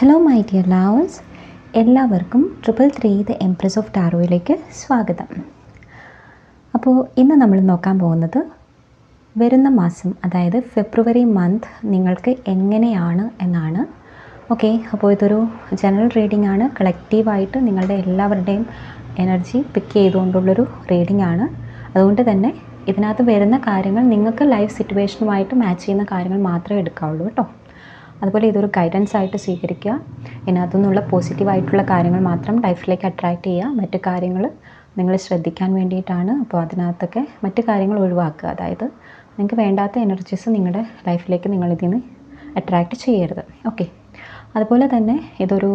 Hello my dear lovers എല്ലാവർക്കും triple three the empress of ടാറോയിലേക്ക് സ്വാഗതം. അപ്പോൾ ഇന്ന് നമ്മൾ നോക്കാൻ പോകുന്നത് വരുന്ന മാസം അതായത് ഫെബ്രുവരി മന്ത് നിങ്ങൾക്ക് എങ്ങനെയാണ് എന്നാണ്. ഓക്കെ അപ്പോൾ ഇതൊരു ജനറൽ റീഡിംഗ് ആണ്. കളക്റ്റീവായിട്ട് നിങ്ങളുടെ എല്ലാവരുടെയും എനർജി പിക്ക് ചെയ്തുകൊണ്ടുള്ളൊരു റീഡിംഗ് ആണ്. അതുകൊണ്ട് തന്നെ ഇതിനകത്ത് വരുന്ന കാര്യങ്ങൾ നിങ്ങൾക്ക് ലൈഫ് സിറ്റുവേഷനുമായിട്ട് മാച്ച് ചെയ്യുന്ന കാര്യങ്ങൾ മാത്രമേ എടുക്കാവുള്ളൂ കേട്ടോ. അതുപോലെ ഇതൊരു ഗൈഡൻസ് ആയിട്ട് സ്വീകരിക്കുക. ഇതിനകത്തു നിന്നുള്ള പോസിറ്റീവായിട്ടുള്ള കാര്യങ്ങൾ മാത്രം ലൈഫിലേക്ക് അട്രാക്റ്റ് ചെയ്യുക. മറ്റ് കാര്യങ്ങൾ നിങ്ങൾ ശ്രദ്ധിക്കാൻ വേണ്ടിയിട്ടാണ് അപ്പോൾ അതിനകത്തൊക്കെ മറ്റു കാര്യങ്ങൾ ഒഴിവാക്കുക. അതായത് നിങ്ങൾക്ക് വേണ്ടാത്ത എനർജീസ് നിങ്ങളുടെ ലൈഫിലേക്ക് നിങ്ങൾ ഇതിൽ നിന്ന് അട്രാക്റ്റ് ചെയ്യരുത്. ഓക്കെ അതുപോലെ തന്നെ ഇതൊരു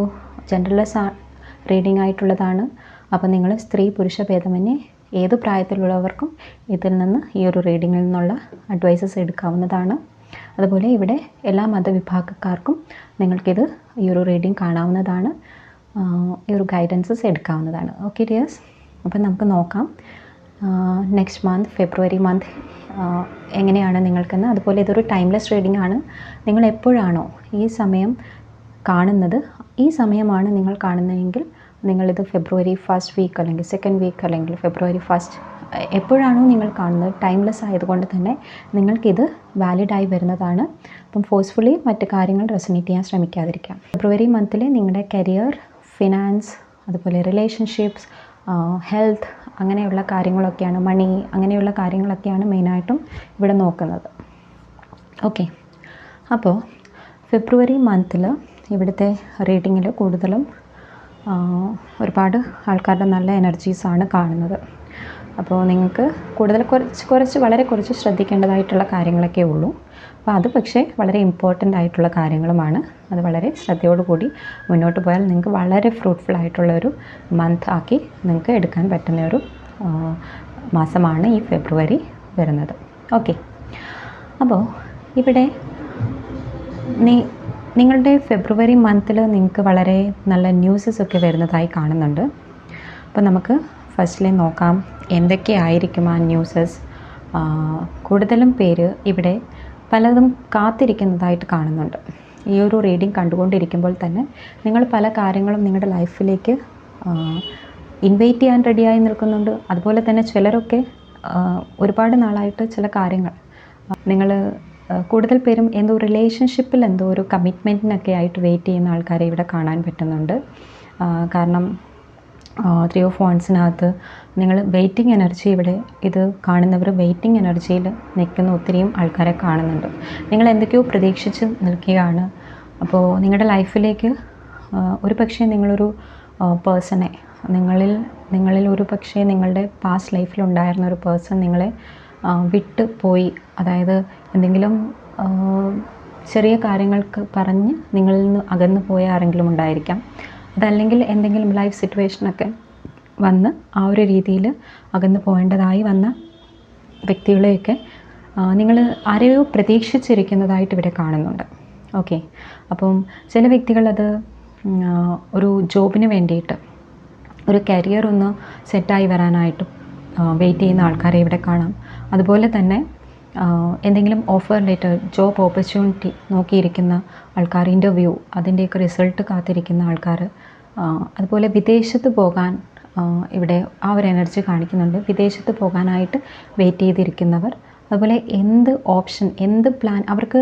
ജനറൽലെസ് റീഡിംഗ് ആയിട്ടുള്ളതാണ്. അപ്പോൾ നിങ്ങൾ സ്ത്രീ പുരുഷ ഭേദമന്യേ ഏത് പ്രായത്തിലുള്ളവർക്കും ഇതിൽ നിന്ന് ഈ ഒരു റീഡിങ്ങിൽ നിന്നുള്ള അഡ്വൈസസ് എടുക്കാവുന്നതാണ്. അതുപോലെ ഇവിടെ എല്ലാ മതവിഭാഗക്കാർക്കും നിങ്ങൾക്കിത് ഈ ഒരു റീഡിങ് കാണാവുന്നതാണ്. ഈ ഒരു ഗൈഡൻസസ് എടുക്കാവുന്നതാണ്. ഓക്കെ ഡിയേഴ്സ് അപ്പം നമുക്ക് നോക്കാം. നെക്സ്റ്റ് മന്ത് ഫെബ്രുവരി മന്ത് എങ്ങനെയാണ് നിങ്ങൾക്കെന്ന്. അതുപോലെ ഇതൊരു ടൈംലെസ് റീഡിംഗ് ആണ്. നിങ്ങൾ എപ്പോഴാണോ ഈ സമയം കാണുന്നത് ഈ സമയമാണ് നിങ്ങൾ കാണുന്നതെങ്കിൽ നിങ്ങളിത് ഫെബ്രുവരി ഫസ്റ്റ് വീക്ക് അല്ലെങ്കിൽ സെക്കൻഡ് വീക്ക് അല്ലെങ്കിൽ ഫെബ്രുവരി ഫസ്റ്റ് എപ്പോഴാണോ നിങ്ങൾ കാണുന്നത് ടൈംലെസ് ആയതുകൊണ്ട് തന്നെ നിങ്ങൾക്കിത് വാലിഡായി വരുന്നതാണ്. അപ്പം ഫോഴ്സ്ഫുള്ളി മറ്റു കാര്യങ്ങൾ റെസനേറ്റ് ചെയ്യാൻ ശ്രമിക്കാതിരിക്കാം. ഫെബ്രുവരി മന്തിൽ നിങ്ങളുടെ കരിയർ ഫിനാൻസ് അതുപോലെ റിലേഷൻഷിപ്സ് ഹെൽത്ത് അങ്ങനെയുള്ള കാര്യങ്ങളൊക്കെയാണ് മണി അങ്ങനെയുള്ള കാര്യങ്ങളൊക്കെയാണ് മെയിനായിട്ടും ഇവിടെ നോക്കുന്നത്. ഓക്കെ അപ്പോൾ ഫെബ്രുവരി മന്തിൽ ഇവിടുത്തെ റീഡിങ്ങിൽ കൂടുതലും ഒരുപാട് ആൾക്കാരുടെ നല്ല എനർജീസാണ് കാണുന്നത്. അപ്പോൾ നിങ്ങൾക്ക് കൂടുതൽ കുറച്ച് കുറച്ച് വളരെ കുറച്ച് ശ്രദ്ധിക്കേണ്ടതായിട്ടുള്ള കാര്യങ്ങളൊക്കെ ഉള്ളൂ. അപ്പോൾ അത് പക്ഷേ വളരെ ഇമ്പോർട്ടന്റ് ആയിട്ടുള്ള കാര്യങ്ങളുമാണ്. അത് വളരെ ശ്രദ്ധയോടുകൂടി മുന്നോട്ട് പോയാൽ നിങ്ങൾക്ക് വളരെ ഫ്രൂട്ട്ഫുൾ ആയിട്ടുള്ള ഒരു മന്ത് ആക്കി നിങ്ങൾക്ക് എടുക്കാൻ പറ്റുന്ന ഒരു മാസമാണ് ഈ ഫെബ്രുവരി വരുന്നത്. ഓക്കെ അപ്പോൾ ഇവിടെ നീ നിങ്ങളുടെ ഫെബ്രുവരി മന്തിൽ നിങ്ങൾക്ക് വളരെ നല്ല ന്യൂസസ് ഒക്കെ വരുന്നതായി കാണുന്നുണ്ട്. അപ്പോൾ നമുക്ക് ഫസ്റ്റിലെ നോക്കാം. എന്തൊക്കെയായിരിക്കും ആ ന്യൂസസ്? കൂടുതലും പേര് ഇവിടെ പലതും കാത്തിരിക്കുന്നതായിട്ട് കാണുന്നുണ്ട്. ഈ ഒരു റീഡിംഗ് കണ്ടുകൊണ്ടിരിക്കുമ്പോൾ തന്നെ നിങ്ങൾ പല കാര്യങ്ങളും നിങ്ങളുടെ ലൈഫിലേക്ക് ഇൻവൈറ്റ് ചെയ്യാൻ റെഡിയായി നിൽക്കുന്നുണ്ട്. അതുപോലെ തന്നെ ചിലരൊക്കെ ഒരുപാട് നാളായിട്ട് ചില കാര്യങ്ങൾ നിങ്ങൾ കൂടുതൽ പേരും എന്തോ റിലേഷൻഷിപ്പിൽ എന്തോ ഒരു കമ്മിറ്റ്മെന്റിനൊക്കെ ആയിട്ട് വെയിറ്റ് ചെയ്യുന്ന ആൾക്കാരെ ഇവിടെ കാണാൻ പറ്റുന്നുണ്ട്. കാരണം ത്രീ ഓഫ് വൺസിനകത്ത് നിങ്ങൾ വെയിറ്റിംഗ് എനർജി ഇവിടെ ഇത് കാണുന്നവർ വെയിറ്റിംഗ് എനർജിയിൽ നിൽക്കുന്ന ഒത്തിരിയും ആൾക്കാരെ കാണുന്നുണ്ട്. നിങ്ങൾ എന്തൊക്കെയോ പ്രതീക്ഷിച്ച് നിൽക്കുകയാണ്. അപ്പോൾ നിങ്ങളുടെ ലൈഫിലേക്ക് ഒരു പക്ഷേ നിങ്ങളൊരു പേഴ്സണെ നിങ്ങളിൽ നിങ്ങളിൽ ഒരു പക്ഷേ നിങ്ങളുടെ പാസ്റ്റ് ലൈഫിലുണ്ടായിരുന്ന ഒരു പേഴ്സൺ നിങ്ങളെ വിട്ട് പോയി. അതായത് എന്തെങ്കിലും ചെറിയ കാര്യങ്ങൾക്ക് പറഞ്ഞ് നിങ്ങളിൽ നിന്ന് അകന്നു പോയ ആരെങ്കിലും ഉണ്ടായിരിക്കാം. അതല്ലെങ്കിൽ എന്തെങ്കിലും ലൈഫ് സിറ്റുവേഷനൊക്കെ വന്ന് ആ ഒരു രീതിയിൽ അകന്നു പോകേണ്ടതായി വന്ന വ്യക്തികളെയൊക്കെ നിങ്ങൾ ആരെയോ പ്രതീക്ഷിച്ചിരിക്കുന്നതായിട്ട് ഇവിടെ കാണുന്നുണ്ട്. ഓക്കെ അപ്പം ചില വ്യക്തികളത് ഒരു ജോബിന് വേണ്ടിയിട്ട് ഒരു കരിയർ ഒന്ന് സെറ്റായി വരാനായിട്ടും വെയിറ്റ് ചെയ്യുന്ന ആൾക്കാരെ ഇവിടെ കാണാം. അതുപോലെ തന്നെ എന്തെങ്കിലും ഓഫർ ലെറ്റർ ജോബ് ഓപ്പർച്യൂണിറ്റി നോക്കിയിരിക്കുന്ന ആൾക്കാർ ഇന്റർവ്യൂ അതിന്റെയൊക്കെ റിസൾട്ട് കാത്തിരിക്കുന്ന ആൾക്കാർ അതുപോലെ വിദേശത്ത് പോകാൻ ഇവിടെ ആ ഒരു എനർജി കാണിക്കുന്നുണ്ട്. വിദേശത്ത് പോകാനായിട്ട് വെയിറ്റ് ചെയ്തിരിക്കുന്നവർ അതുപോലെ എന്ത് ഓപ്ഷൻ എന്ത് പ്ലാൻ അവർക്ക്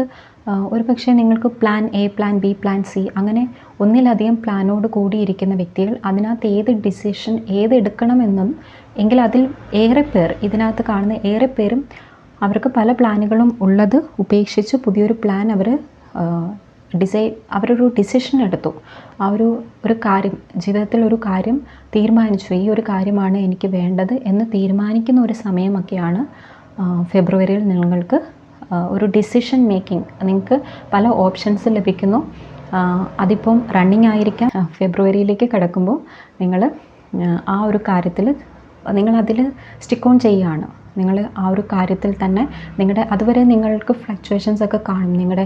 ഒരു പക്ഷേ നിങ്ങൾക്ക് plan A plan B plan C അങ്ങനെ ഒന്നിലധികം പ്ലാനോട് കൂടിയിരിക്കുന്ന വ്യക്തികൾ അതിനകത്ത് ഏത് ഡിസിഷൻ ഏത് എടുക്കണമെന്നും എങ്കിൽ അതിൽ ഏറെ പേർ ഇതിനകത്ത് കാണുന്ന ഏറെ പേരും അവർക്ക് പല പ്ലാനുകളും ഉള്ളത് ഉപേക്ഷിച്ച് പുതിയൊരു പ്ലാൻ അവർ ഡിസൈഡ് അവരൊരു ഡിസിഷൻ എടുത്തു. ആ ഒരു ഒരു കാര്യം ജീവിതത്തിൽ ഒരു കാര്യം തീരുമാനിച്ചു. ഈ ഒരു കാര്യമാണ് എനിക്ക് വേണ്ടത് എന്ന് തീരുമാനിക്കുന്ന ഒരു സമയമൊക്കെയാണ് ഫെബ്രുവരിയിൽ നിങ്ങൾക്ക് ഒരു ഡിസിഷൻ മേക്കിംഗ് നിങ്ങൾക്ക് പല ഓപ്ഷൻസ് ലഭിക്കുന്നു. അതിപ്പം റണ്ണിങ് ആയിരിക്കാം. ഫെബ്രുവരിയിലേക്ക് കിടക്കുമ്പോൾ നിങ്ങൾ ആ ഒരു കാര്യത്തിൽ നിങ്ങളതിൽ സ്റ്റിക്ക് ഓൺ ചെയ്യുകയാണ്. നിങ്ങൾ ആ ഒരു കാര്യത്തിൽ തന്നെ നിങ്ങളുടെ അതുവരെ നിങ്ങൾക്ക് ഫ്ലക്ച്വേഷൻസ് ഒക്കെ കാണും. നിങ്ങളുടെ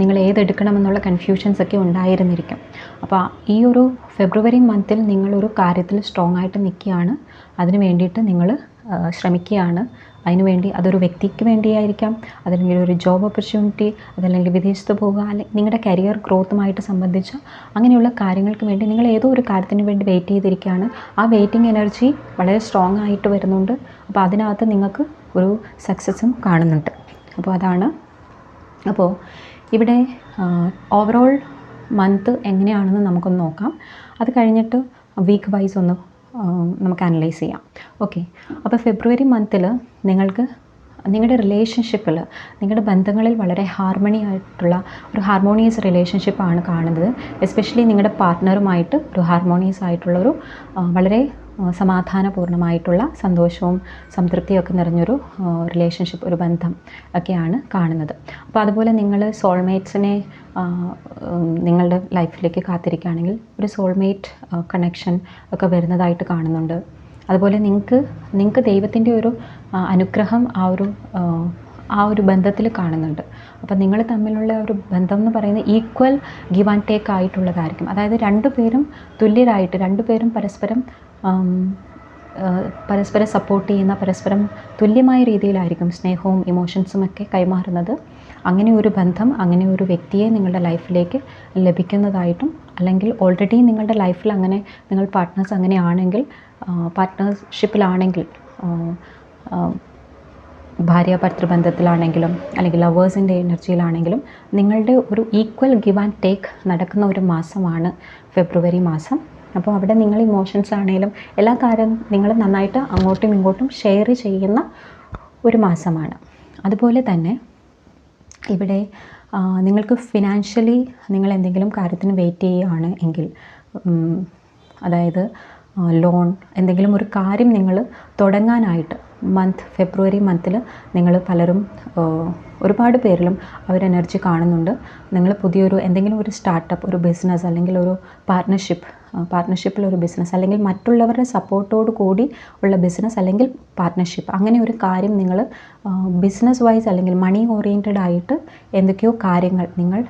നിങ്ങൾ ഏതെടുക്കണമെന്നുള്ള കൺഫ്യൂഷൻസ് ഒക്കെ ഉണ്ടായിരുന്നിരിക്കും. അപ്പോൾ ഈ ഒരു ഫെബ്രുവരി മന്തിൽ നിങ്ങളൊരു കാര്യത്തിൽ സ്ട്രോങ് ആയിട്ട് നിൽക്കുകയാണ്. അതിന് വേണ്ടിയിട്ട് നിങ്ങൾ ശ്രമിക്കുകയാണ്. അതിനുവേണ്ടി അതൊരു വ്യക്തിക്ക് വേണ്ടിയായിരിക്കാം. അതല്ലെങ്കിൽ ഒരു ജോബ് ഓപ്പർച്യൂണിറ്റി അതല്ലെങ്കിൽ വിദേശത്ത് പോകുക അല്ലെങ്കിൽ നിങ്ങളുടെ കരിയർ ഗ്രോത്തുമായിട്ട് സംബന്ധിച്ച് അങ്ങനെയുള്ള കാര്യങ്ങൾക്ക് വേണ്ടി നിങ്ങൾ ഏതോ ഒരു കാര്യത്തിന് വേണ്ടി വെയിറ്റ് ചെയ്തിരിക്കുകയാണ്. ആ വെയിറ്റിംഗ് എനർജി വളരെ സ്ട്രോങ് ആയിട്ട് വരുന്നുണ്ട്. അപ്പോൾ അതിനകത്ത് നിങ്ങൾക്ക് ഒരു സക്സസ്സും കാണുന്നുണ്ട്. അപ്പോൾ അതാണ്. അപ്പോൾ ഇവിടെ ഓവറോൾ മന്ത് എങ്ങനെയാണെന്ന് നമുക്കൊന്ന് നോക്കാം. അത് കഴിഞ്ഞിട്ട് വീക്ക് വൈസ് ഒന്ന് നമുക്ക് അനലൈസ് ചെയ്യാം. ഓക്കെ അപ്പോൾ ഫെബ്രുവരി മന്തിൽ നിങ്ങൾക്ക് നിങ്ങളുടെ റിലേഷൻഷിപ്പിൽ നിങ്ങളുടെ ബന്ധങ്ങളിൽ വളരെ ഹാർമണി ആയിട്ടുള്ള ഒരു ഹാർമോണിയസ് റിലേഷൻഷിപ്പാണ് കാണുന്നത്. എസ്പെഷ്യലി നിങ്ങളുടെ പാർട്ട്ണറുമായിട്ട് ഒരു ഹാർമോണിയസ് ആയിട്ടുള്ള ഒരു വളരെ സമാധാനപൂർണമായിട്ടുള്ള സന്തോഷവും സംതൃപ്തിയൊക്കെ നിറഞ്ഞൊരു റിലേഷൻഷിപ്പ് ഒരു ബന്ധം ഒക്കെയാണ് കാണുന്നത്. അപ്പോൾ അതുപോലെ നിങ്ങൾ സോൾമേറ്റ്സിനെ നിങ്ങളുടെ ലൈഫിലേക്ക് കാത്തിരിക്കുകയാണെങ്കിൽ ഒരു സോൾമേറ്റ് കണക്ഷൻ ഒക്കെ വരുന്നതായിട്ട് കാണുന്നുണ്ട്. അതുപോലെ നിങ്ങൾക്ക് നിങ്ങൾക്ക് ദൈവത്തിന്റെ ഒരു അനുഗ്രഹം ആ ഒരു ആ, ഒരു ബന്ധത്തിൽ കാണുന്നുണ്ട്. അപ്പം നിങ്ങൾ തമ്മിലുള്ള ഒരു ബന്ധം എന്ന് പറയുന്നത് ഈക്വൽ ഗിവ് ആൻഡ് ടേക്ക് ആയിട്ടുള്ളതായിരിക്കും. അതായത് രണ്ടുപേരും തുല്യരായിട്ട് രണ്ടുപേരും പരസ്പരം പരസ്പരം സപ്പോർട്ട് ചെയ്യുന്ന പരസ്പരം തുല്യമായ രീതിയിലായിരിക്കും സ്നേഹവും ഇമോഷൻസും ഒക്കെ കൈമാറുന്നത്. അങ്ങനെ ഒരു ബന്ധം അങ്ങനെ ഒരു വ്യക്തിയെ നിങ്ങളുടെ ലൈഫിലേക്ക് ലഭിക്കുന്നതായിട്ടും അല്ലെങ്കിൽ ഓൾറെഡി നിങ്ങളുടെ ലൈഫിൽ അങ്ങനെ നിങ്ങൾ പാർട്ട്നേഴ്സ് അങ്ങനെയാണെങ്കിൽ പാർട്ട്ണർഷിപ്പിലാണെങ്കിൽ ഭാര്യ ഭർത്തൃബന്ധത്തിലാണെങ്കിലും അല്ലെങ്കിൽ ലവേഴ്സിന്റെ എനർജിയിലാണെങ്കിലും നിങ്ങളുടെ ഒരു ഈക്വൽ ഗിവ് ആൻഡ് ടേക്ക് നടക്കുന്ന ഒരു മാസമാണ് ഫെബ്രുവരി മാസം. അപ്പോൾ അവിടെ നിങ്ങൾ ഇമോഷൻസ് ആണെങ്കിലും എല്ലാ കാര്യം നിങ്ങൾ നന്നായിട്ട് അങ്ങോട്ടും ഇങ്ങോട്ടും ഷെയർ ചെയ്യുന്ന ഒരു മാസമാണ്. അതുപോലെ തന്നെ ഇവിടെ നിങ്ങൾക്ക് ഫിനാൻഷ്യലി നിങ്ങൾ എന്തെങ്കിലും കാര്യത്തിന് വെയിറ്റ് ചെയ്യുകയാണ് എങ്കിൽ അതായത് ലോൺ എന്തെങ്കിലും ഒരു കാര്യം നിങ്ങൾ തുടങ്ങാനായിട്ട് മന്ത് ഫെബ്രുവരി മന്തിൽ നിങ്ങൾ പലരും ഒരുപാട് പേരിലും അവർ എനർജി കാണുന്നുണ്ട്. നിങ്ങൾ പുതിയൊരു എന്തെങ്കിലും ഒരു സ്റ്റാർട്ടപ്പ് ഒരു ബിസിനസ് അല്ലെങ്കിൽ ഒരു പാർട്ട്ണർഷിപ്പ് പാർട്ട്ണർഷിപ്പിൽ ഒരു ബിസിനസ് അല്ലെങ്കിൽ മറ്റുള്ളവരുടെ സപ്പോർട്ടോട് കൂടി ഉള്ള ബിസിനസ് അല്ലെങ്കിൽ പാർട്ട്ണർഷിപ്പ് അങ്ങനെ ഒരു കാര്യം നിങ്ങൾ ബിസിനസ് വൈസ് അല്ലെങ്കിൽ മണി ഓറിയന്റഡ് ആയിട്ട് എന്തൊക്കെയോ കാര്യങ്ങൾ നിങ്ങൾ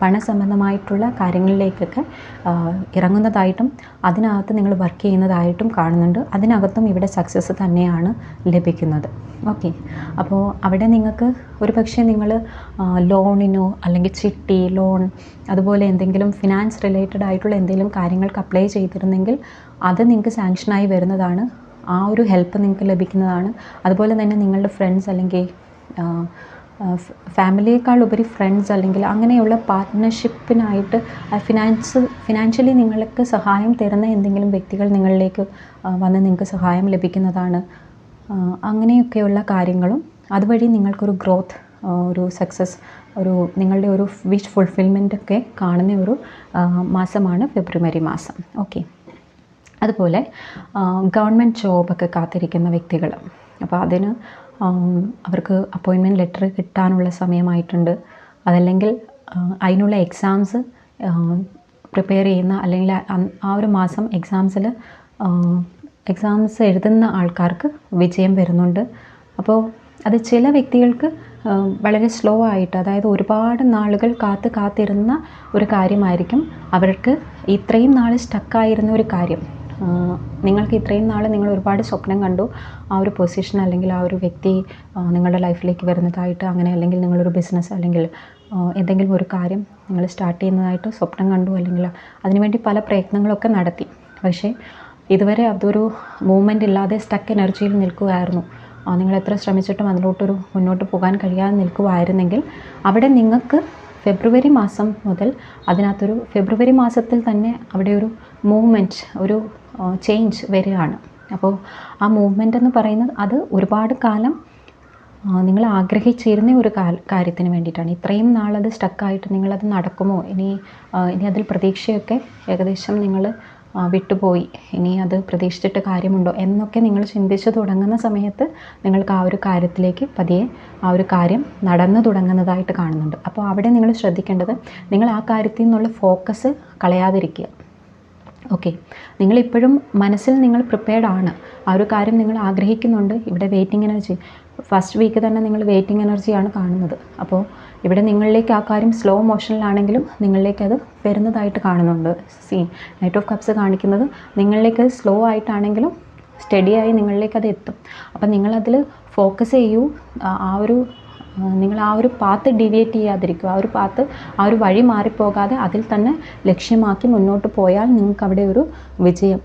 പണസംബന്ധമായിട്ടുള്ള കാര്യങ്ങളിലേക്കൊക്കെ ഇറങ്ങുന്നതായിട്ടും അതിനകത്ത് നിങ്ങൾ വർക്ക് ചെയ്യുന്നതായിട്ടും കാണുന്നുണ്ട്. അതിനകത്തും ഇവിടെ സക്സസ് തന്നെയാണ് ലഭിക്കുന്നത്. ഓക്കെ അപ്പോൾ അവിടെ നിങ്ങൾക്ക് ഒരു പക്ഷേ നിങ്ങൾ ലോണിനോ അല്ലെങ്കിൽ ചിട്ടി ലോൺ അതുപോലെ എന്തെങ്കിലും ഫിനാൻസ് റിലേറ്റഡ് ആയിട്ടുള്ള എന്തെങ്കിലും കാര്യങ്ങൾക്ക് അപ്ലൈ ചെയ്തിരുന്നെങ്കിൽ അത് നിങ്ങൾക്ക് സാങ്ഷനായി വരുന്നതാണ്. ആ ഒരു ഹെൽപ്പ് നിങ്ങൾക്ക് ലഭിക്കുന്നതാണ്. അതുപോലെ തന്നെ നിങ്ങളുടെ ഫ്രണ്ട്സ് അല്ലെങ്കിൽ ഫാമിലിയേക്കാൾ ഉപരി ഫ്രണ്ട്സ് അല്ലെങ്കിൽ അങ്ങനെയുള്ള പാർട്ട്ണർഷിപ്പിനായിട്ട് ഫിനാൻസ് ഫിനാൻഷ്യലി നിങ്ങൾക്ക് സഹായം തരുന്ന എന്തെങ്കിലും വ്യക്തികൾ നിങ്ങളിലേക്ക് വന്ന് നിങ്ങൾക്ക് സഹായം ലഭിക്കുന്നതാണ്. അങ്ങനെയൊക്കെയുള്ള കാര്യങ്ങളും അതുവഴി നിങ്ങൾക്കൊരു ഗ്രോത്ത് ഒരു സക്സസ് ഒരു നിങ്ങളുടെ ഒരു വിഷ് ഫുൾഫിൽമെന്റ് ഒക്കെ കാണുന്ന ഒരു മാസമാണ് ഫെബ്രുവരി മാസം. ഓക്കെ. അതുപോലെ ഗവൺമെന്റ് ജോബൊക്കെ കാത്തിരിക്കുന്ന വ്യക്തികൾ. അപ്പോൾ അതിന് അവർക്ക് അപ്പോയിൻമെന്റ് ലെറ്റർ കിട്ടാനുള്ള സമയമായിട്ടുണ്ട്. അതല്ലെങ്കിൽ അതിനുള്ള എക്സാംസ് പ്രിപ്പയർ ചെയ്യുന്ന അല്ലെങ്കിൽ ആ- ഒരു മാസം എക്സാംസിൽ എക്സാംസ് എഴുതുന്ന ആൾക്കാർക്ക് വിജയം വരുന്നുണ്ട്. അപ്പോൾ അത് ചില വ്യക്തികൾക്ക് വളരെ സ്ലോ ആയിട്ട് അതായത് ഒരുപാട് നാളുകൾ കാത്ത് കാത്തിരുന്ന ഒരു കാര്യമായിരിക്കും അവർക്ക് ഇത്രയും നാൾ സ്റ്റക്കായിരുന്ന ഒരു കാര്യം. നിങ്ങൾക്ക് ഇത്രയും നാൾ നിങ്ങൾ ഒരുപാട് സ്വപ്നം കണ്ടു. ആ ഒരു പൊസിഷൻ അല്ലെങ്കിൽ ആ ഒരു വ്യക്തി നിങ്ങളുടെ ലൈഫിലേക്ക് വരുന്നതായിട്ട് അങ്ങനെ അല്ലെങ്കിൽ നിങ്ങളൊരു ബിസിനസ് അല്ലെങ്കിൽ എന്തെങ്കിലും ഒരു കാര്യം നിങ്ങൾ സ്റ്റാർട്ട് ചെയ്യുന്നതായിട്ട് സ്വപ്നം കണ്ടു അല്ലെങ്കിൽ അതിനുവേണ്ടി പല പ്രയത്നങ്ങളൊക്കെ നടത്തി. പക്ഷേ ഇതുവരെ അതൊരു മൂവ്മെന്റ് ഇല്ലാതെ സ്റ്റക്ക് എനർജിയിൽ നിൽക്കുകയായിരുന്നു നിങ്ങൾ എത്ര ശ്രമിച്ചിട്ടും അതിലോട്ടൊരു മുന്നോട്ട് പോകാൻ കഴിയാതെ നിൽക്കുമായിരുന്നെങ്കിൽ അവിടെ നിങ്ങൾക്ക് ഫെബ്രുവരി മാസം മുതൽ അതിനകത്തൊരു ഫെബ്രുവരി മാസത്തിൽ തന്നെ അവിടെ ഒരു മൂവ്മെന്റ് ഒരു ചേഞ്ച് വരികയാണ്. അപ്പോൾ ആ മൂവ്മെന്റ് എന്ന് പറയുന്നത് അത് ഒരുപാട് കാലം നിങ്ങൾ ആഗ്രഹിച്ചിരുന്ന ഒരു കാര്യത്തിന് വേണ്ടിയിട്ടാണ്. ഇത്രയും നാളത് സ്റ്റക്കായിട്ട് നിങ്ങളത് നടക്കുമോ? ഇനി ഇനി അതിൽ പ്രതീക്ഷയൊക്കെ ഏകദേശം നിങ്ങൾ വിട്ടുപോയി. ഇനി അത് പ്രതീക്ഷിച്ചിട്ട് കാര്യമുണ്ടോ എന്നൊക്കെ നിങ്ങൾ ചിന്തിച്ച് തുടങ്ങുന്ന സമയത്ത് നിങ്ങൾക്ക് ആ ഒരു കാര്യത്തിലേക്ക് പതിയെ ആ ഒരു കാര്യം നടന്നു തുടങ്ങുന്നതായിട്ട് കാണുന്നുണ്ട്. അപ്പോൾ അവിടെ നിങ്ങൾ ശ്രദ്ധിക്കേണ്ടത് നിങ്ങൾ ആ കാര്യത്തിൽ നിന്നുള്ള ഫോക്കസ് കളയാതിരിക്കുക. ഓക്കെ. നിങ്ങളിപ്പോഴും മനസ്സിൽ നിങ്ങൾ പ്രിപ്പയർഡ് ആണ്. ആ ഒരു കാര്യം നിങ്ങൾ ആഗ്രഹിക്കുന്നുണ്ട്. ഇവിടെ വെയിറ്റിംഗ് എനർജി ഫസ്റ്റ് വീക്ക് തന്നെ നിങ്ങൾ വെയിറ്റിംഗ് എനർജിയാണ് കാണുന്നത്. അപ്പോൾ ഇവിടെ നിങ്ങളിലേക്ക് ആ കാര്യം സ്ലോ മോഷനിലാണെങ്കിലും നിങ്ങളിലേക്ക് അത് വരുന്നതായിട്ട് കാണുന്നുണ്ട്. സീ നൈറ്റ് ഓഫ് കപ്സ് കാണിക്കുന്നത് നിങ്ങളിലേക്ക് സ്ലോ ആയിട്ടാണെങ്കിലും സ്റ്റഡിയായി നിങ്ങളിലേക്ക് അത് എത്തും. അപ്പം നിങ്ങളതിൽ ഫോക്കസ് ചെയ്യൂ. ആ- ഒരു നിങ്ങൾ ആ ഒരു പാത്ത് ഡിവിയേറ്റ് ചെയ്യാതിരിക്കുക. ആ ഒരു പാത്ത് ആ ഒരു വഴി മാറിപ്പോകാതെ അതിൽ തന്നെ ലക്ഷ്യമാക്കി മുന്നോട്ട് പോയാൽ നിങ്ങൾക്ക് അവിടെ ഒരു വിജയം.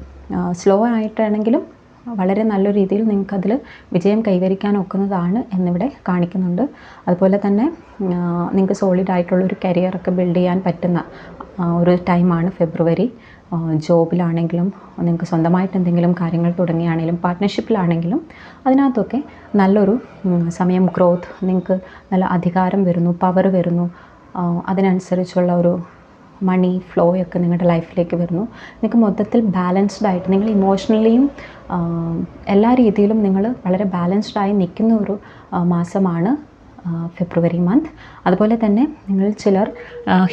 സ്ലോ ആയിട്ടാണെങ്കിലും വളരെ നല്ല രീതിയിൽ നിങ്ങൾക്കതിൽ വിജയം കൈവരിക്കാൻ ഒക്കുന്നതാണ് എന്നിവിടെ കാണിക്കുന്നുണ്ട്. അതുപോലെ തന്നെ നിങ്ങൾക്ക് സോളിഡ് ആയിട്ടുള്ള ഒരു കരിയറൊക്കെ ബിൽഡ് ചെയ്യാൻ പറ്റുന്ന ഒരു ടൈമാണ് ഫെബ്രുവരി. ജോബിലാണെങ്കിലും നിങ്ങൾക്ക് സ്വന്തമായിട്ട് എന്തെങ്കിലും കാര്യങ്ങൾ തുടങ്ങിയാണെങ്കിലും പാർട്ട്ണർഷിപ്പിലാണെങ്കിലും അതിനകത്തൊക്കെ നല്ലൊരു സമയം ഗ്രോത്ത് നിങ്ങൾക്ക് നല്ല അധികാരം വരുന്നു പവർ വരുന്നു. അതിനനുസരിച്ചുള്ള ഒരു മണി ഫ്ലോ ഒക്കെ നിങ്ങളുടെ ലൈഫിലേക്ക് വരുന്നു. നിങ്ങൾക്ക് മൊത്തത്തിൽ ബാലൻസ്ഡ് ആയിട്ട് നിങ്ങൾ ഇമോഷണലിയും എല്ലാ രീതിയിലും നിങ്ങൾ വളരെ ബാലൻസ്ഡ് ആയി നിൽക്കുന്ന ഒരു മാസമാണ് ഫെബ്രുവരി മന്ത് അതുപോലെ തന്നെ നിങ്ങൾ ചിലർ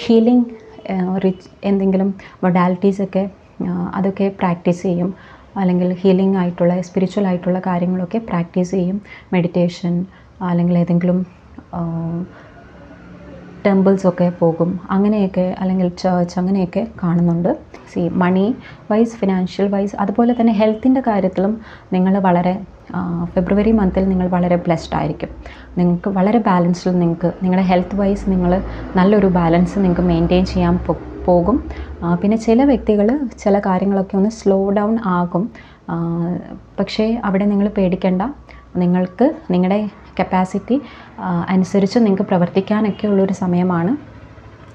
ഹീലിംഗ് റിച്ച് എന്തെങ്കിലും മൊഡാലിറ്റീസൊക്കെ അതൊക്കെ പ്രാക്ടീസ് ചെയ്യും. അല്ലെങ്കിൽ ഹീലിംഗ് ആയിട്ടുള്ള സ്പിരിച്വൽ ആയിട്ടുള്ള കാര്യങ്ങളൊക്കെ പ്രാക്ടീസ് ചെയ്യും. മെഡിറ്റേഷൻ അല്ലെങ്കിൽ ഏതെങ്കിലും ടെമ്പിൾസ് ഒക്കെ പോകും. അങ്ങനെയൊക്കെ അല്ലെങ്കിൽ ചേർച്ച് അങ്ങനെയൊക്കെ കാണുന്നുണ്ട്. C money wise financial wise അതുപോലെ തന്നെ ഹെൽത്തിന്റെ കാര്യത്തിലും നിങ്ങൾ വളരെ ഫെബ്രുവരി മന്തിൽ നിങ്ങൾ വളരെ ബ്ലെസ്ഡ് ആയിരിക്കും. നിങ്ങൾക്ക് വളരെ ബാലൻസ്ഡ് നിങ്ങൾക്ക് നിങ്ങളുടെ ഹെൽത്ത് വൈസ് നിങ്ങൾ നല്ലൊരു ബാലൻസ് നിങ്ങൾക്ക് മെയിന്റെയിൻ ചെയ്യാൻ പോകും. പിന്നെ ചില വ്യക്തികൾ ചില കാര്യങ്ങളൊക്കെ ഒന്ന് സ്ലോ ഡൗൺ ആകും. പക്ഷേ അവിടെ നിങ്ങൾ പേടിക്കേണ്ട. നിങ്ങൾക്ക് നിങ്ങളുടെ കപ്പാസിറ്റി അനുസരിച്ച് നിങ്ങൾക്ക് പ്രവർത്തിക്കാനൊക്കെ ഉള്ളൊരു സമയമാണ്.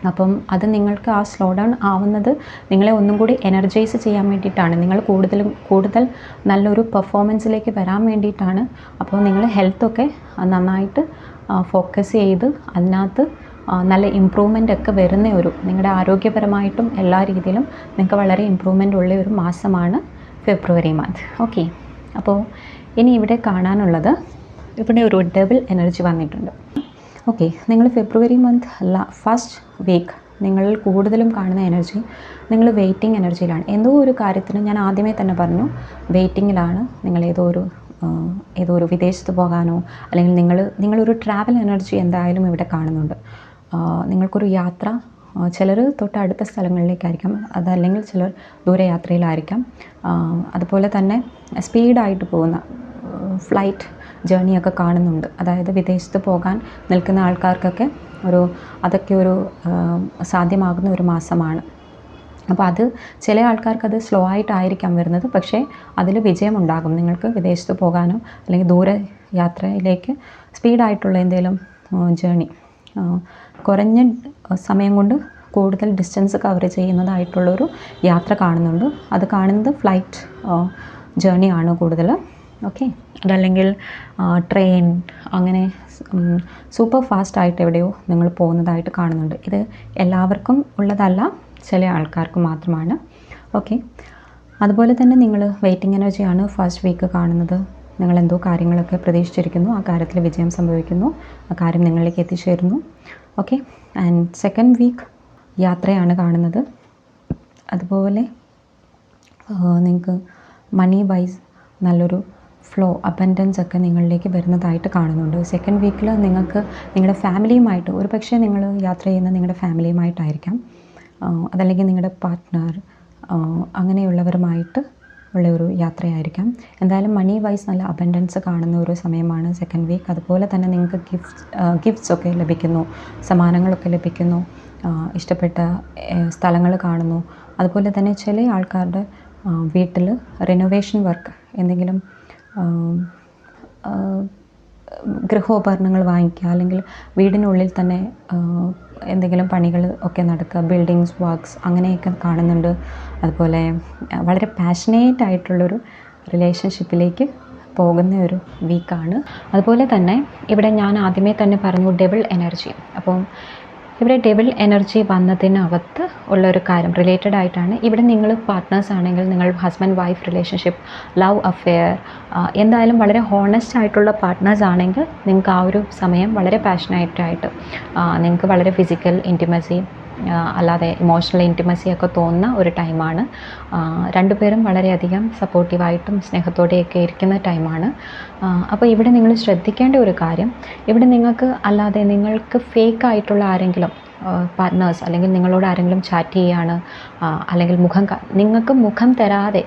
അപ്പം അത് നിങ്ങൾക്ക് ആ സ്ലോ ഡൗൺ ആവുന്നത് നിങ്ങളെ ഒന്നും കൂടി എനർജൈസ് ചെയ്യാൻ വേണ്ടിയിട്ടാണ്. നിങ്ങൾ കൂടുതലും കൂടുതൽ നല്ലൊരു പെർഫോമൻസിലേക്ക് വരാൻ വേണ്ടിയിട്ടാണ്. അപ്പോൾ നിങ്ങൾ ഹെൽത്തൊക്കെ നന്നായിട്ട് ഫോക്കസ് ചെയ്ത് അതിനകത്ത് നല്ല ഇമ്പ്രൂവ്മെന്റ് ഒക്കെ വരുന്ന ഒരു നിങ്ങളുടെ ആരോഗ്യപരമായിട്ടും എല്ലാ രീതിയിലും നിങ്ങൾക്ക് വളരെ ഇമ്പ്രൂവ്മെന്റ് ഉള്ള ഒരു മാസമാണ് ഫെബ്രുവരി മന്ത് ഓക്കെ അപ്പോൾ ഇനി ഇവിടെ കാണാനുള്ളത് ഇവിടെ ഒരു ഡബിൾ എനർജി വന്നിട്ടുണ്ട്. ഓക്കെ നിങ്ങൾ ഫെബ്രുവരി മന്ത് അല്ല ഫസ്റ്റ് വീക്ക് നിങ്ങളിൽ കൂടുതലും കാണുന്ന എനർജി നിങ്ങൾ വെയിറ്റിംഗ് എനർജിയിലാണ് എന്തോ ഒരു കാര്യത്തിന് ഞാൻ ആദ്യമേ തന്നെ പറഞ്ഞു വെയിറ്റിങ്ങിലാണ് നിങ്ങൾ ഏതോ ഒരു ഏതോ ഒരു വിദേശത്ത് പോകാനോ അല്ലെങ്കിൽ നിങ്ങൾ നിങ്ങളൊരു ട്രാവൽ എനർജി എന്തായാലും ഇവിടെ കാണുന്നുണ്ട്. നിങ്ങൾക്കൊരു യാത്ര ചിലർ തൊട്ടടുത്ത സ്ഥലങ്ങളിലേക്കായിരിക്കാം അതല്ലെങ്കിൽ ചിലർ ദൂരയാത്രയിലായിരിക്കാം. അതുപോലെ തന്നെ സ്പീഡായിട്ട് പോകുന്ന ഫ്ലൈറ്റ് ജേണിയൊക്കെ കാണുന്നുണ്ട്. അതായത് വിദേശത്ത് പോകാൻ നിൽക്കുന്ന ആൾക്കാർക്കൊക്കെ ഒരു അതൊക്കെ ഒരു സാധ്യമാകുന്ന ഒരു മാസമാണ്. അപ്പോൾ അത് ചില ആൾക്കാർക്ക് അത് സ്ലോ ആയിട്ടായിരിക്കാം വരുന്നത്. പക്ഷേ അതിൽ വിജയമുണ്ടാകും. നിങ്ങൾക്ക് വിദേശത്ത് പോകാനോ അല്ലെങ്കിൽ ദൂര യാത്രയിലേക്ക് സ്പീഡായിട്ടുള്ള എന്തെങ്കിലും ജേണി കുറഞ്ഞ സമയം കൊണ്ട് കൂടുതൽ ഡിസ്റ്റൻസ് കവർ ചെയ്യുന്നതായിട്ടുള്ളൊരു യാത്ര കാണുന്നുണ്ട്. അത് കാണുന്നത് ഫ്ലൈറ്റ് ജേണിയാണ് കൂടുതൽ. ഓക്കെ അതല്ലെങ്കിൽ ട്രെയിൻ അങ്ങനെ സൂപ്പർ ഫാസ്റ്റ് ആയിട്ട് എവിടെയോ നിങ്ങൾ പോകുന്നതായിട്ട് കാണുന്നുണ്ട്. ഇത് എല്ലാവർക്കും ഉള്ളതല്ല ചില ആൾക്കാർക്ക് മാത്രമാണ്. ഓക്കെ അതുപോലെ തന്നെ നിങ്ങൾ വെയിറ്റിംഗ് എനർജിയാണ് ഫസ്റ്റ് വീക്ക് കാണുന്നത്. നിങ്ങൾ എന്തോ കാര്യങ്ങളൊക്കെ പ്രതീക്ഷിച്ചിരിക്കുന്നു. ആ കാര്യത്തിൽ വിജയം സംഭവിക്കുന്നു. ആ കാര്യം നിങ്ങളിലേക്ക് എത്തിച്ചേരുന്നു. ഓക്കെ ആൻഡ് സെക്കൻഡ് വീക്ക് യാത്രയാണ് കാണുന്നത്. അതുപോലെ നിങ്ങൾക്ക് മണി വൈസ് നല്ലൊരു ഫ്ലോ അബൻഡൻസ് ഒക്കെ നിങ്ങളിലേക്ക് വരുന്നതായിട്ട് കാണുന്നുണ്ട്. സെക്കൻഡ് വീക്കിൽ നിങ്ങൾക്ക് നിങ്ങളുടെ ഫാമിലിയുമായിട്ട് ഒരു പക്ഷേ നിങ്ങൾ യാത്ര ചെയ്യുന്ന നിങ്ങളുടെ ഫാമിലിയുമായിട്ടായിരിക്കാം അതല്ലെങ്കിൽ നിങ്ങളുടെ പാർട്ട്ണർ അങ്ങനെയുള്ളവരുമായിട്ട് ഉള്ള ഒരു യാത്രയായിരിക്കാം. എന്തായാലും മണി വൈസ് നല്ല അബൻഡൻസ് കാണുന്ന ഒരു സമയമാണ് സെക്കൻഡ് വീക്ക് അതുപോലെ തന്നെ നിങ്ങൾക്ക് ഗിഫ്റ്റ്സ് ഗിഫ്റ്റ്സ് ഒക്കെ ലഭിക്കുന്നു. സമ്മാനങ്ങളൊക്കെ ലഭിക്കുന്നു. ഇഷ്ടപ്പെട്ട സ്ഥലങ്ങൾ കാണുന്നു. അതുപോലെ തന്നെ ചില ആൾക്കാരുടെ വീട്ടിൽ റിനോവേഷൻ വർക്ക് എന്തെങ്കിലും ഗൃഹോപകരണങ്ങൾ വാങ്ങിക്കുക അല്ലെങ്കിൽ വീടിനുള്ളിൽ തന്നെ എന്തെങ്കിലും പണികൾ ഒക്കെ നടക്കുക ബിൽഡിങ്സ് വർക്ക്സ് അങ്ങനെയൊക്കെ കാണുന്നുണ്ട്. അതുപോലെ വളരെ പാഷനേറ്റ് ആയിട്ടുള്ളൊരു റിലേഷൻഷിപ്പിലേക്ക് പോകുന്ന ഒരു വീക്കാണ് അതുപോലെ തന്നെ ഇവിടെ ഞാൻ ആദ്യമേ തന്നെ പറഞ്ഞു ഡബിൾ എനർജി അപ്പം ഇവിടെ ഡബിൾ എനർജി വന്നതിനകത്ത് ഉള്ള ഒരു കാര്യം റിലേറ്റഡ് ആയിട്ടാണ്. ഇവിടെ നിങ്ങൾ പാർട്ട്നേഴ്സ് ആണെങ്കിൽ നിങ്ങൾ husband wife relationship love affair എന്തായാലും വളരെ ഹോണസ്റ്റ് ആയിട്ടുള്ള പാർട്ട്നേഴ്സ് ആണെങ്കിൽ നിങ്ങൾക്ക് ആ ഒരു സമയം വളരെ പാഷനായിട്ടായിട്ട് നിങ്ങൾക്ക് വളരെ ഫിസിക്കൽ ഇന്റിമസി അല്ലാതെ ഇമോഷണൽ ഇന്റിമസി ഒക്കെ തോന്നുന്ന ഒരു ടൈമാണ് രണ്ടുപേരും വളരെയധികം സപ്പോർട്ടീവായിട്ടും സ്നേഹത്തോടെയൊക്കെ ഇരിക്കുന്ന ടൈമാണ് അപ്പോൾ ഇവിടെ നിങ്ങൾ ശ്രദ്ധിക്കേണ്ട ഒരു കാര്യം ഇവിടെ നിങ്ങൾക്ക് അല്ലാതെ നിങ്ങൾക്ക് ഫേക്ക് ആയിട്ടുള്ള ആരെങ്കിലും പാർട്ട്നേഴ്സ് അല്ലെങ്കിൽ നിങ്ങളോട് ആരെങ്കിലും ചാറ്റ് ചെയ്യാണ് അല്ലെങ്കിൽ മുഖം നിങ്ങൾക്ക് മുഖം തരാതെ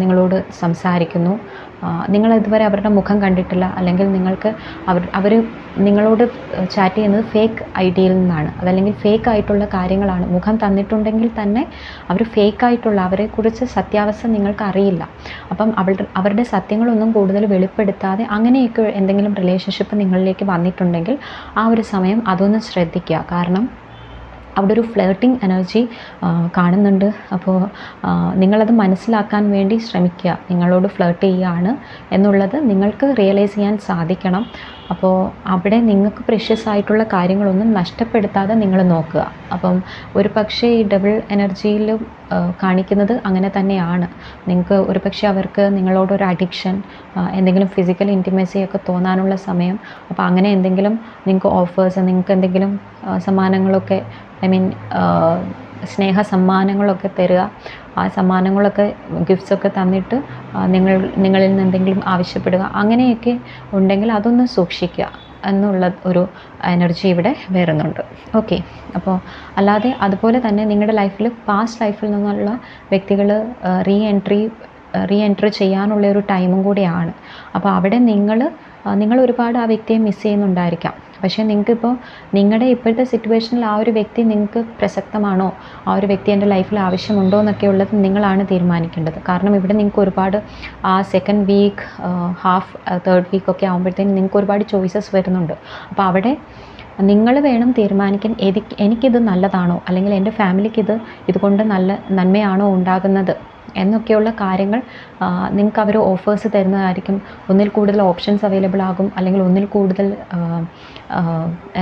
നിങ്ങളോട് സംസാരിക്കുന്നു. നിങ്ങൾ ഇതുവരെ അവരുടെ മുഖം കണ്ടിട്ടില്ല. അല്ലെങ്കിൽ നിങ്ങൾക്ക് അവർ അവർ നിങ്ങളോട് ചാറ്റ് ചെയ്യുന്നത് ഫേക്ക് ഐ ഡിയിൽ നിന്നാണ്. അതല്ലെങ്കിൽ ഫേക്ക് ആയിട്ടുള്ള കാര്യങ്ങളാണ്. മുഖം തന്നിട്ടുണ്ടെങ്കിൽ തന്നെ അവർ ഫേക്ക് ആയിട്ടുള്ള അവരെക്കുറിച്ച് സത്യാവസ്ഥ നിങ്ങൾക്ക് അറിയില്ല. അപ്പം അവരുടെ അവരുടെ സത്യങ്ങളൊന്നും കൂടുതൽ വെളിപ്പെടുത്താതെ അങ്ങനെയൊക്കെ എന്തെങ്കിലും റിലേഷൻഷിപ്പ് നിങ്ങളിലേക്ക് വന്നിട്ടുണ്ടെങ്കിൽ ആ ഒരു സമയം അതൊന്ന് ശ്രദ്ധിക്കുക. കാരണം അവിടെ ഒരു ഫ്ലേട്ടിംഗ് എനർജി കാണുന്നുണ്ട്. അപ്പോൾ നിങ്ങളത് മനസ്സിലാക്കാൻ വേണ്ടി ശ്രമിക്കുക. നിങ്ങളോട് ഫ്ലേർട്ട് ചെയ്യുകയാണ് എന്നുള്ളത് നിങ്ങൾക്ക് റിയലൈസ് ചെയ്യാൻ സാധിക്കണം. അപ്പോൾ അവിടെ നിങ്ങൾക്ക് പ്രഷ്യസ് ആയിട്ടുള്ള കാര്യങ്ങളൊന്നും നഷ്ടപ്പെടുത്താതെ നിങ്ങൾ നോക്കുക. അപ്പം ഒരു പക്ഷേ ഈ ഡബിൾ എനർജിയിൽ കാണിക്കുന്നത് അങ്ങനെ തന്നെയാണ്. നിങ്ങൾക്ക് ഒരു പക്ഷേ അവർക്ക് നിങ്ങളോടൊരു അഡിക്ഷൻ എന്തെങ്കിലും ഫിസിക്കൽ ഇന്റിമസി ഒക്കെ തോന്നാനുള്ള സമയം. അപ്പോൾ അങ്ങനെ എന്തെങ്കിലും നിങ്ങൾക്ക് ഓഫേഴ്സ് നിങ്ങൾക്ക് എന്തെങ്കിലും സമ്മാനങ്ങളൊക്കെ ഐ മീൻ സ്നേഹ സമ്മാനങ്ങളൊക്കെ തരിക. ആ സമ്മാനങ്ങളൊക്കെ ഗിഫ്റ്റ്സൊക്കെ തന്നിട്ട് നിങ്ങൾ നിങ്ങളിൽ നിന്ന് എന്തെങ്കിലും ആവശ്യപ്പെടുക അങ്ങനെയൊക്കെ ഉണ്ടെങ്കിൽ അതൊന്ന് സൂക്ഷിക്കുക എന്നുള്ള ഒരു എനർജി ഇവിടെ വരുന്നുണ്ട്. ഓക്കെ. അപ്പോൾ അല്ലാതെ അതുപോലെ തന്നെ നിങ്ങളുടെ ലൈഫിൽ പാസ്റ്റ് ലൈഫിൽ നിന്നുള്ള വ്യക്തികൾ റീ എൻട്രി റീ എൻട്രി ചെയ്യാനുള്ള ഒരു ടൈമും കൂടിയാണ്. അപ്പോൾ അവിടെ നിങ്ങൾ നിങ്ങൾ ഒരുപാട് ആ വ്യക്തിയെ മിസ് ചെയ്യുന്നുണ്ടായിരിക്കാം. പക്ഷേ നിങ്ങൾക്കിപ്പോൾ നിങ്ങളുടെ ഇപ്പോഴത്തെ സിറ്റുവേഷനിൽ ആ ഒരു വ്യക്തി നിങ്ങൾക്ക് പ്രസക്തമാണോ? ആ ഒരു വ്യക്തി എന്റെ ലൈഫിൽ ആവശ്യമുണ്ടോ എന്നൊക്കെ ഉള്ളത് നിങ്ങളാണ് തീരുമാനിക്കേണ്ടത്. കാരണം ഇവിടെ നിങ്ങൾക്ക് ഒരുപാട് ആ second week half third week ഒക്കെ ആകുമ്പോഴത്തേക്കും നിങ്ങൾക്ക് ഒരുപാട് ചോയ്സസ് വരുന്നുണ്ട്. അപ്പോൾ അവിടെ നിങ്ങൾ വേണം തീരുമാനിക്കാൻ എനിക്ക് എനിക്കിത് നല്ലതാണോ? അല്ലെങ്കിൽ എന്റെ ഫാമിലിക്ക് ഇത് ഇതുകൊണ്ട് നല്ല നന്മയാണോ ഉണ്ടാകുന്നത്? എന്നൊക്കെയുള്ള കാര്യങ്ങൾ നിങ്ങൾക്ക് അവർ ഓഫേഴ്സ് തരുന്നതായിരിക്കും. ഒന്നിൽ കൂടുതൽ ഓപ്ഷൻസ് അവൈലബിൾ ആകും. അല്ലെങ്കിൽ ഒന്നിൽ കൂടുതൽ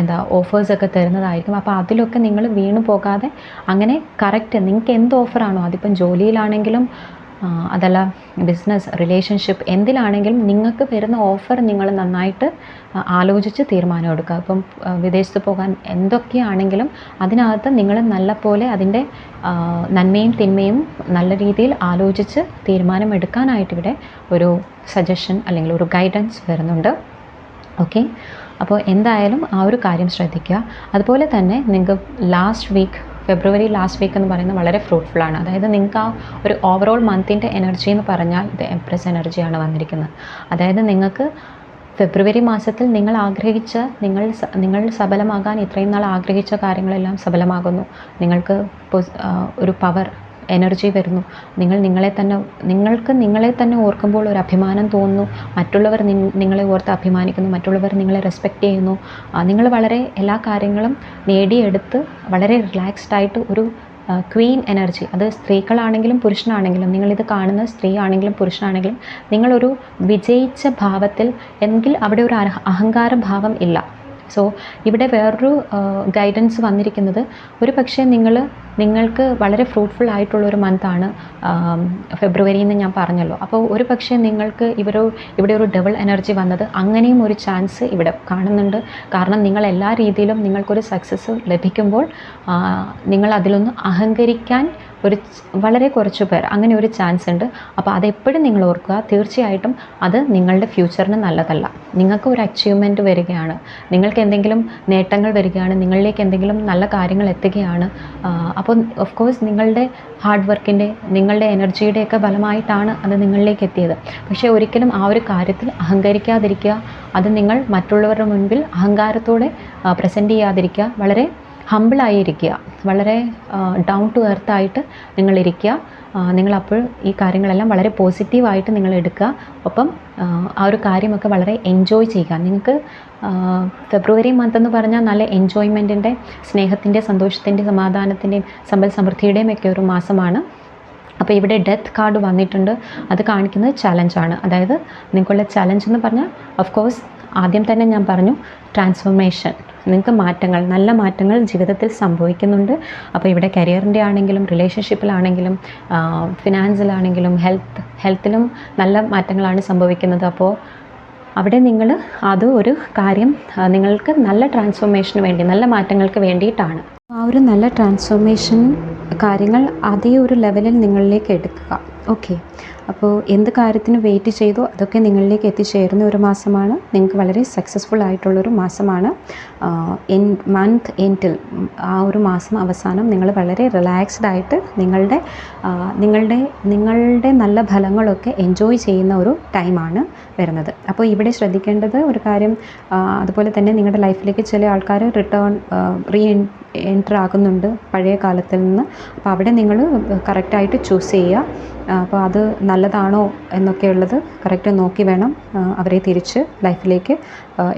എന്താ ഓഫേഴ്സൊക്കെ തരുന്നതായിരിക്കും. അപ്പോൾ അതിലൊക്കെ നിങ്ങൾ വീണു പോകാതെ അങ്ങനെ കറക്റ്റ് നിങ്ങൾക്ക് എന്ത് ഓഫറാണോ അതിപ്പം ജോലിയിലാണെങ്കിലും അതല്ല ബിസിനസ് റിലേഷൻഷിപ്പ് എന്തിലാണെങ്കിലും നിങ്ങൾക്ക് വരുന്ന ഓഫർ നിങ്ങൾ നന്നായിട്ട് ആലോചിച്ച് തീരുമാനം എടുക്കുക. ഇപ്പം വിദേശത്ത് പോകാൻ എന്തൊക്കെയാണെങ്കിലും അതിനകത്ത് നിങ്ങൾ നല്ലപോലെ അതിന്റെ നന്മയും തിന്മയും നല്ല രീതിയിൽ ആലോചിച്ച് തീരുമാനം എടുക്കാനായിട്ട് ഇവിടെ ഒരു സജഷൻ അല്ലെങ്കിൽ ഒരു ഗൈഡൻസ് വരുന്നുണ്ട്. ഓക്കെ അപ്പോൾ എന്തായാലും ആ ഒരു കാര്യം ശ്രദ്ധിക്കുക. അതുപോലെ തന്നെ നിങ്ങൾക്ക് last week February last week എന്ന് പറയുന്നത് വളരെ ഫ്രൂട്ട്ഫുൾ ആണ്. അതായത് നിങ്ങൾക്ക് ആ ഒരു ഓവറോൾ മന്തിന്റെ എനർജി എന്ന് പറഞ്ഞാൽ ഇത് എംപ്രസ് എനർജിയാണ് വന്നിരിക്കുന്നത്. അതായത് നിങ്ങൾക്ക് ഫെബ്രുവരി മാസത്തിൽ നിങ്ങൾ ആഗ്രഹിച്ച നിങ്ങൾ നിങ്ങൾ സഫലമാകാൻ ഇത്രയും നാൾ ആഗ്രഹിച്ച കാര്യങ്ങളെല്ലാം സഫലമാകുന്നു നിങ്ങൾക്ക് ഒരു പവർ എനർജി വരുന്നു. നിങ്ങൾ നിങ്ങളെ തന്നെ നിങ്ങൾക്ക് നിങ്ങളെ തന്നെ ഓർക്കുമ്പോൾ ഒരു അഭിമാനം തോന്നുന്നു. മറ്റുള്ളവർ നിങ്ങളെ ഓർത്ത് അഭിമാനിക്കുന്നു. മറ്റുള്ളവർ നിങ്ങളെ റെസ്പെക്റ്റ് ചെയ്യുന്നു. നിങ്ങൾ വളരെ എല്ലാ കാര്യങ്ങളും നേടിയെടുത്ത് വളരെ റിലാക്സ്ഡ് ആയിട്ട് ഒരു ക്വീൻ എനർജി അത് സ്ത്രീകളാണെങ്കിലും പുരുഷനാണെങ്കിലും നിങ്ങളിത് കാണുന്ന സ്ത്രീ ആണെങ്കിലും പുരുഷനാണെങ്കിലും നിങ്ങളൊരു വിജയിച്ച ഭാവത്തിൽ എങ്കിൽ അവിടെ ഒരു അഹങ്കാര ഭാവം ഇല്ല. സോ ഇവിടെ വേറൊരു ഗൈഡൻസ് വന്നിരിക്കുന്നത് ഒരു പക്ഷേ നിങ്ങൾ നിങ്ങൾക്ക് വളരെ ഫ്രൂട്ട്ഫുൾ ആയിട്ടുള്ള ഒരു മന്താണ് ഫെബ്രുവരി എന്ന് ഞാൻ പറഞ്ഞല്ലോ. അപ്പോൾ ഒരു പക്ഷേ നിങ്ങൾക്ക് ഇവരോ ഇവിടെ ഒരു ഡബിൾ എനർജി വന്നത് അങ്ങനെയും ഒരു ചാൻസ് ഇവിടെ കാണുന്നുണ്ട്. കാരണം നിങ്ങൾ എല്ലാ രീതിയിലും നിങ്ങൾക്കൊരു സക്സസ് ലഭിക്കുമ്പോൾ നിങ്ങൾ അതിലൊന്ന് അഹങ്കരിക്കാൻ ഒരു വളരെ കുറച്ച് പേർ അങ്ങനെ ഒരു ചാൻസ് ഉണ്ട്. അപ്പോൾ അതെപ്പോഴും നിങ്ങൾ ഓർക്കുക. തീർച്ചയായിട്ടും അത് നിങ്ങളുടെ ഫ്യൂച്ചറിന് നല്ലതല്ല. നിങ്ങൾക്ക് ഒരു അച്ചീവ്മെന്റ് വരികയാണ്. നിങ്ങൾക്ക് എന്തെങ്കിലും നേട്ടങ്ങൾ വരികയാണ്. നിങ്ങളിലേക്ക് എന്തെങ്കിലും നല്ല കാര്യങ്ങൾ എത്തുകയാണ്. അപ്പോൾ ഓഫ് കോഴ്സ് നിങ്ങളുടെ ഹാർഡ് വർക്കിന്റെ നിങ്ങളുടെ എനർജിയുടെയൊക്കെ ഫലമായിട്ടാണ് അത് നിങ്ങളിലേക്ക് എത്തിയത്. പക്ഷേ ഒരിക്കലും ആ ഒരു കാര്യത്തിൽ അഹങ്കരിക്കാതിരിക്കുക. അത് നിങ്ങൾ മറ്റുള്ളവരുടെ മുൻപിൽ അഹങ്കാരത്തോടെ പ്രസന്റ് ചെയ്യാതിരിക്കുക. വളരെ ഹമ്പിളായിരിക്കുക. വളരെ ഡൗൺ ടു എർത്ത് ആയിട്ട് നിങ്ങളിരിക്കുക. നിങ്ങളപ്പോൾ ഈ കാര്യങ്ങളെല്ലാം വളരെ പോസിറ്റീവായിട്ട് നിങ്ങൾ എടുക്കുക ഒപ്പം ആ ഒരു കാര്യമൊക്കെ വളരെ എൻജോയ് ചെയ്യുക. നിങ്ങൾക്ക് ഫെബ്രുവരി മന്ത് എന്ന് പറഞ്ഞാൽ നല്ല എൻജോയ്മെന്റിന്റെ സ്നേഹത്തിന്റെ സന്തോഷത്തിന്റെ സമാധാനത്തിന്റെയും സമ്പൽ സമൃദ്ധിയുടെയും ഒക്കെ ഒരു മാസമാണ്. അപ്പോൾ ഇവിടെ ഡെത്ത് കാർഡ് വന്നിട്ടുണ്ട്. അത് കാണിക്കുന്നത് ചലഞ്ചാണ് അതായത് നിങ്ങൾക്കുള്ള ചലഞ്ച് എന്ന് പറഞ്ഞാൽ ഓഫ് കോഴ്സ് ആദ്യം തന്നെ ഞാൻ പറഞ്ഞു ട്രാൻസ്ഫോർമേഷൻ നിങ്ങൾക്ക് മാറ്റങ്ങൾ നല്ല മാറ്റങ്ങൾ ജീവിതത്തിൽ സംഭവിക്കുന്നുണ്ട്. അപ്പോൾ ഇവിടെ കരിയറിന്റെ ആണെങ്കിലും റിലേഷൻഷിപ്പിലാണെങ്കിലും ഫിനാൻസിലാണെങ്കിലും ഹെൽത്ത് ഹെൽത്തിലും നല്ല മാറ്റങ്ങളാണ് സംഭവിക്കുന്നത്. അപ്പോൾ അവിടെ നിങ്ങൾ അത് ഒരു കാര്യം നിങ്ങൾക്ക് നല്ല ട്രാൻസ്ഫോർമേഷന് വേണ്ടി നല്ല മാറ്റങ്ങൾക്ക് വേണ്ടിയിട്ടാണ്. ആ ഒരു നല്ല ട്രാൻസ്ഫോർമേഷൻ കാര്യങ്ങൾ അതേ ഒരു ലെവലിൽ നിങ്ങളിലേക്ക് എടുക്കുക. ഓക്കെ അപ്പോൾ എന്ത് കാര്യത്തിന് വെയിറ്റ് ചെയ്തോ അതൊക്കെ നിങ്ങളിലേക്ക് എത്തിച്ചേരുന്ന ഒരു മാസമാണ്. നിങ്ങൾക്ക് വളരെ സക്സസ്ഫുൾ ആയിട്ടുള്ളൊരു മാസമാണ്. എൻ മന്ത് എൻഡിൽ ആ ഒരു മാസം അവസാനം നിങ്ങൾ വളരെ റിലാക്സ്ഡ് ആയിട്ട് നിങ്ങളുടെ നിങ്ങളുടെ നിങ്ങളുടെ നല്ല ഫലങ്ങളൊക്കെ എൻജോയ് ചെയ്യുന്ന ഒരു ടൈമാണ് വരുന്നത്. അപ്പോൾ ഇവിടെ ശ്രദ്ധിക്കേണ്ടത് ഒരു കാര്യം അതുപോലെ തന്നെ നിങ്ങളുടെ ലൈഫിലേക്ക് ചില ആൾക്കാർ റിട്ടേൺ റീ എന്റർ ആകുന്നുണ്ട് പഴയ കാലത്തിൽ നിന്ന്. അപ്പോൾ അവിടെ നിങ്ങൾ കറക്റ്റായിട്ട് ചൂസ് ചെയ്യുക. അപ്പോൾ അത് നല്ലതാണോ എന്നൊക്കെയുള്ളത് കറക്റ്റ് നോക്കി വേണം അവരെ തിരിച്ച് ലൈഫിലേക്ക്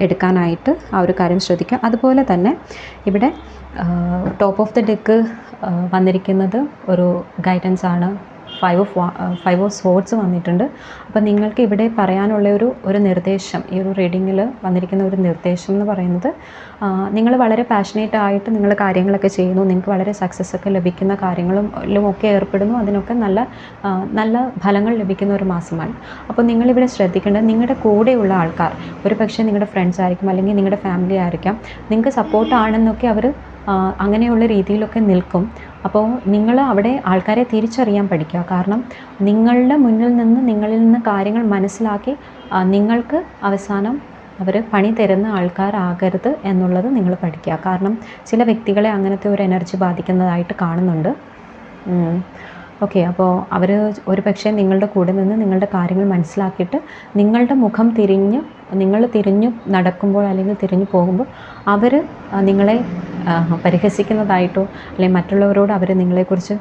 എടുക്കാനായിട്ട് ആ ഒരു കാര്യം ശ്രദ്ധിക്കുക. അതുപോലെ തന്നെ ഇവിടെ ടോപ്പ് ഓഫ് ദി ഡെക്ക് വന്നിരിക്കുന്നത് ഒരു ഗൈഡൻസ് ആണ്. Five of five of swords വന്നിട്ടുണ്ട്. അപ്പോൾ നിങ്ങൾക്ക് ഇവിടെ പറയാനുള്ള ഒരു ഒരു നിർദ്ദേശം ഈ ഒരു റീഡിങ്ങിൽ വന്നിരിക്കുന്ന ഒരു നിർദ്ദേശം എന്ന് പറയുന്നത് നിങ്ങൾ വളരെ പാഷനേറ്റ് ആയിട്ട് നിങ്ങൾ കാര്യങ്ങളൊക്കെ ചെയ്യുന്നു നിങ്ങൾക്ക് വളരെ സക്സസ് ഒക്കെ ലഭിക്കുന്ന കാര്യങ്ങളും ഒക്കെ ഏർപ്പെടുന്നു അതിനൊക്കെ നല്ല നല്ല ഫലങ്ങൾ ലഭിക്കുന്ന ഒരു മാസമാണ്. അപ്പോൾ നിങ്ങളിവിടെ ശ്രദ്ധിക്കേണ്ടത് നിങ്ങളുടെ കൂടെയുള്ള ആൾക്കാർ ഒരു പക്ഷേ നിങ്ങളുടെ ഫ്രണ്ട്സ് ആയിരിക്കും അല്ലെങ്കിൽ നിങ്ങളുടെ ഫാമിലി ആയിരിക്കാം നിങ്ങൾക്ക് സപ്പോർട്ടാണെന്നൊക്കെ അവർ അങ്ങനെയുള്ള രീതിയിലൊക്കെ നിൽക്കും. അപ്പോൾ നിങ്ങൾ അവിടെ ആൾക്കാരെ തിരിച്ചറിയാൻ പഠിക്കുക. കാരണം നിങ്ങളുടെ മുന്നിൽ നിന്ന് നിങ്ങളിൽ നിന്ന് കാര്യങ്ങൾ മനസ്സിലാക്കി നിങ്ങൾക്ക് അവസാനം അവർ പണി തരുന്ന ആൾക്കാരാകരുത് എന്നുള്ളത് നിങ്ങൾ പഠിക്കുക. കാരണം ചില വ്യക്തികളെ അങ്ങനത്തെ ഒരു എനർജി ബാധിക്കുന്നതായിട്ട് കാണുന്നുണ്ട്. ഓക്കെ അപ്പോൾ അവർ ഒരു പക്ഷേ നിങ്ങളുടെ കൂടെ നിന്ന് നിങ്ങളുടെ കാര്യങ്ങൾ മനസ്സിലാക്കിയിട്ട് നിങ്ങളുടെ മുഖം തിരിഞ്ഞ് നിങ്ങൾ തിരിഞ്ഞു നടക്കുമ്പോൾ അല്ലെങ്കിൽ തിരിഞ്ഞു പോകുമ്പോൾ അവർ നിങ്ങളെ പരിഹസിക്കുന്നതായിട്ടോ അല്ലെങ്കിൽ മറ്റുള്ളവരോട് അവർ നിങ്ങളെക്കുറിച്ച്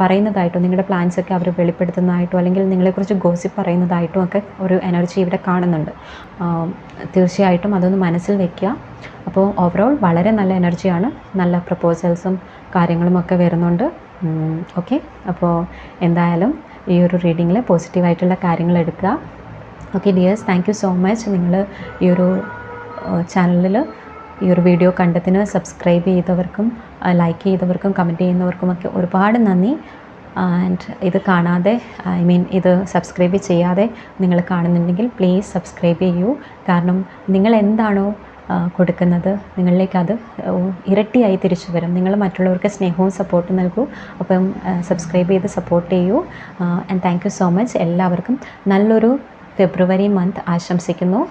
പറയുന്നതായിട്ടോ നിങ്ങളുടെ പ്ലാൻസ് ഒക്കെ അവർ വെളിപ്പെടുത്തുന്നതായിട്ടോ അല്ലെങ്കിൽ നിങ്ങളെക്കുറിച്ച് ഗോസിപ്പ് പറയുന്നതായിട്ടോ ഒക്കെ ഒരു എനർജി ഇവിടെ കാണുന്നുണ്ട്. തീർച്ചയായിട്ടും അതൊന്ന് മനസ്സിൽ വെക്കുക. അപ്പോൾ ഓവറോൾ വളരെ നല്ല എനർജിയാണ് നല്ല പ്രപ്പോസൽസും കാര്യങ്ങളും ഒക്കെ വരുന്നുണ്ട് ഓക്കെ അപ്പോൾ എന്തായാലും ഈ ഒരു റീഡിങ്ങിൽ പോസിറ്റീവായിട്ടുള്ള കാര്യങ്ങൾ എടുക്കുക. Okay dears thank you so much നിങ്ങൾ ഈ ഒരു ചാനലിൽ ഈ ഒരു വീഡിയോ കണ്ടതിന് സബ്സ്ക്രൈബ് ചെയ്തവർക്കും ലൈക്ക് ചെയ്തവർക്കും കമന്റ് ചെയ്യുന്നവർക്കുമൊക്കെ ഒരുപാട് നന്ദി. ആൻഡ് ഇത് കാണാതെ ഐ മീൻ ഇത് സബ്സ്ക്രൈബ് ചെയ്യാതെ നിങ്ങൾ കാണുന്നുണ്ടെങ്കിൽ പ്ലീസ് സബ്സ്ക്രൈബ് ചെയ്യൂ. കാരണം നിങ്ങൾ എന്താണോ കൊടുക്കുന്നത്. നിങ്ങളിലേക്ക് അത് ഇരട്ടിയായി തിരിച്ചു വരും. നിങ്ങൾ മറ്റുള്ളവർക്ക് സ്നേഹവും സപ്പോർട്ടും നൽകൂ. അപ്പം സബ്സ്ക്രൈബ് ചെയ്ത് സപ്പോർട്ട് ചെയ്യൂ. ആൻഡ് താങ്ക് സോ മച്ച് എല്ലാവർക്കും നല്ലൊരു ഫെബ്രുവരി മന്ത് ആശംസിക്കുന്നു.